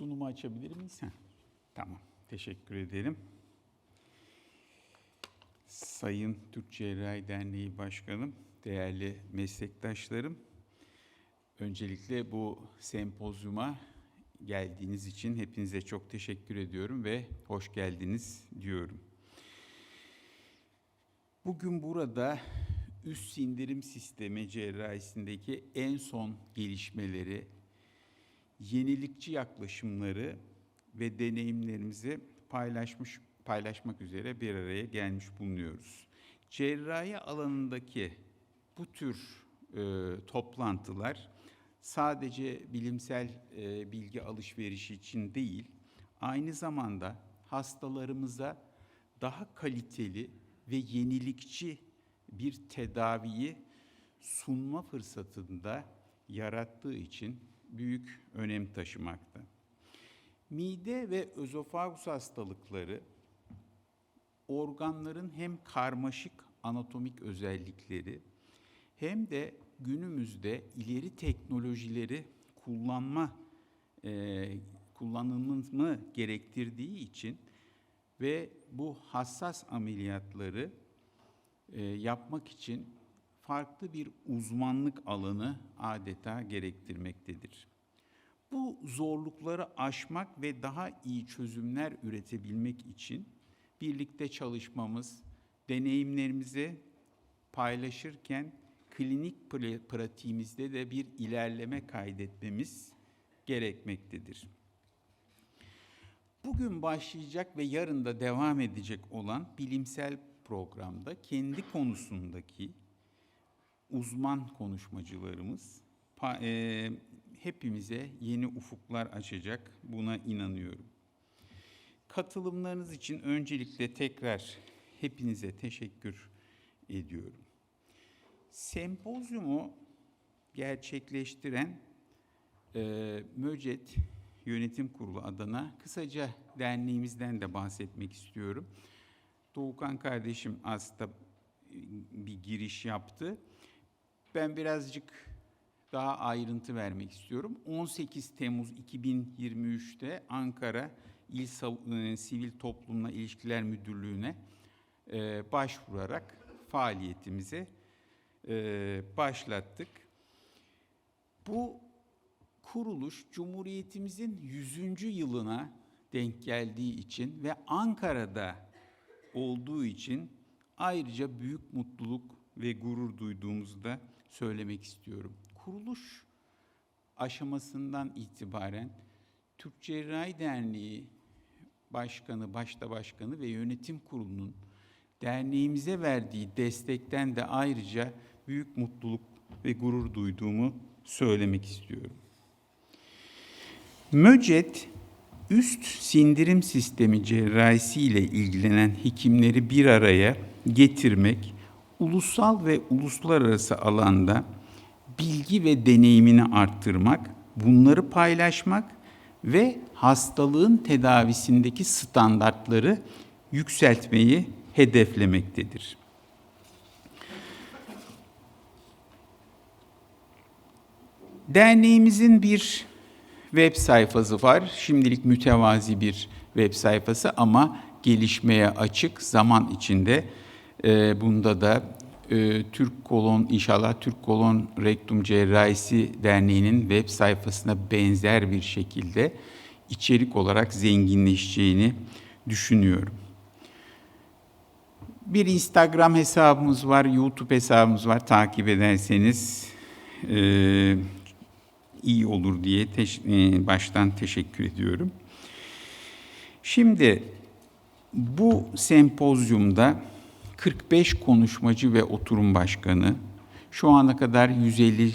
Sunumu açabilir miyiz? Heh, Tamam, teşekkür ederim. Sayın Türk Cerrahi Derneği Başkanım, değerli meslektaşlarım, öncelikle bu sempozyuma geldiğiniz için hepinize çok teşekkür ediyorum ve hoş geldiniz diyorum. Bugün burada üst sindirim sistemi cerrahisindeki en son gelişmeleri, yenilikçi yaklaşımları ve deneyimlerimizi paylaşmış paylaşmak üzere bir araya gelmiş bulunuyoruz. Cerrahi alanındaki bu tür e, toplantılar sadece bilimsel e, bilgi alışverişi için değil, aynı zamanda hastalarımıza daha kaliteli ve yenilikçi bir tedaviyi sunma fırsatında yarattığı için büyük önem taşımakta. Mide ve özofagus hastalıkları organların hem karmaşık anatomik özellikleri hem de günümüzde ileri teknolojileri kullanma e, kullanımını gerektirdiği için ve bu hassas ameliyatları e, yapmak için farklı bir uzmanlık alanı adeta gerektirmektedir. Bu zorlukları aşmak ve daha iyi çözümler üretebilmek için birlikte çalışmamız, deneyimlerimizi paylaşırken klinik pra- pratiğimizde de bir ilerleme kaydetmemiz gerekmektedir. Bugün başlayacak ve yarın da devam edecek olan bilimsel programda kendi konusundaki uzman konuşmacılarımız e, hepimize yeni ufuklar açacak. Buna inanıyorum. Katılımlarınız için öncelikle tekrar hepinize teşekkür ediyorum. Sempozyumu gerçekleştiren e, Möcet Yönetim Kurulu adına kısaca derneğimizden de bahsetmek istiyorum. Doğukan kardeşim aslında bir giriş yaptı. Ben birazcık daha ayrıntı vermek istiyorum. 18 Temmuz 2023'te Ankara İl e, Sivil Toplumla İlişkiler Müdürlüğü'ne e, başvurarak faaliyetimize e, başlattık. Bu kuruluş Cumhuriyetimizin 100. yılına denk geldiği için ve Ankara'da olduğu için ayrıca büyük mutluluk ve gurur duyduğumuzu da söylemek istiyorum. Kuruluş aşamasından itibaren Türk Cerrahi Derneği Başkanı, başta başkanı ve yönetim kurulunun derneğimize verdiği destekten de ayrıca büyük mutluluk ve gurur duyduğumu söylemek istiyorum. Möcet, üst sindirim sistemi cerrahisi ile ilgilenen hekimleri bir araya getirmek, ulusal ve uluslararası alanda bilgi ve deneyimini arttırmak, bunları paylaşmak ve hastalığın tedavisindeki standartları yükseltmeyi hedeflemektedir. Derneğimizin bir web sayfası var. Şimdilik mütevazi bir web sayfası ama gelişmeye açık zaman içinde. E, bunda da e, Türk Kolon inşallah Türk Kolon Rektum Cerrahisi Derneği'nin web sayfasına benzer bir şekilde içerik olarak zenginleşeceğini düşünüyorum. Bir Instagram hesabımız var, YouTube hesabımız var. Takip ederseniz e, iyi olur diye teş- e, baştan teşekkür ediyorum. Şimdi bu sempozyumda 45 konuşmacı ve oturum başkanı, şu ana kadar 150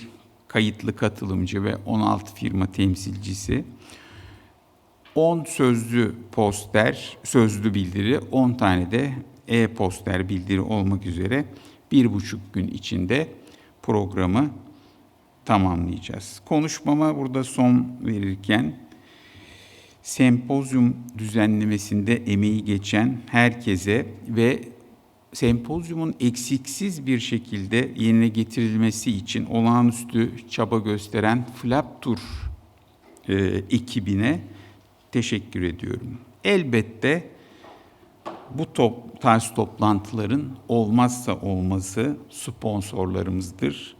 kayıtlı katılımcı ve 16 firma temsilcisi, 10 sözlü poster, sözlü bildiri, 10 tane de e-poster bildiri olmak üzere bir buçuk gün içinde programı tamamlayacağız. Konuşmama burada son verirken sempozyum düzenlemesinde emeği geçen herkese ve sempozyumun eksiksiz bir şekilde yerine getirilmesi için olağanüstü çaba gösteren Flaptur e, ekibine teşekkür ediyorum. Elbette bu top, tarz toplantıların olmazsa olmazı sponsorlarımızdır.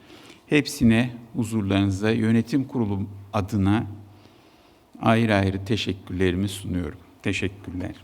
Hepsine huzurlarınıza yönetim kurulu adına ayrı ayrı teşekkürlerimi sunuyorum. Teşekkürler.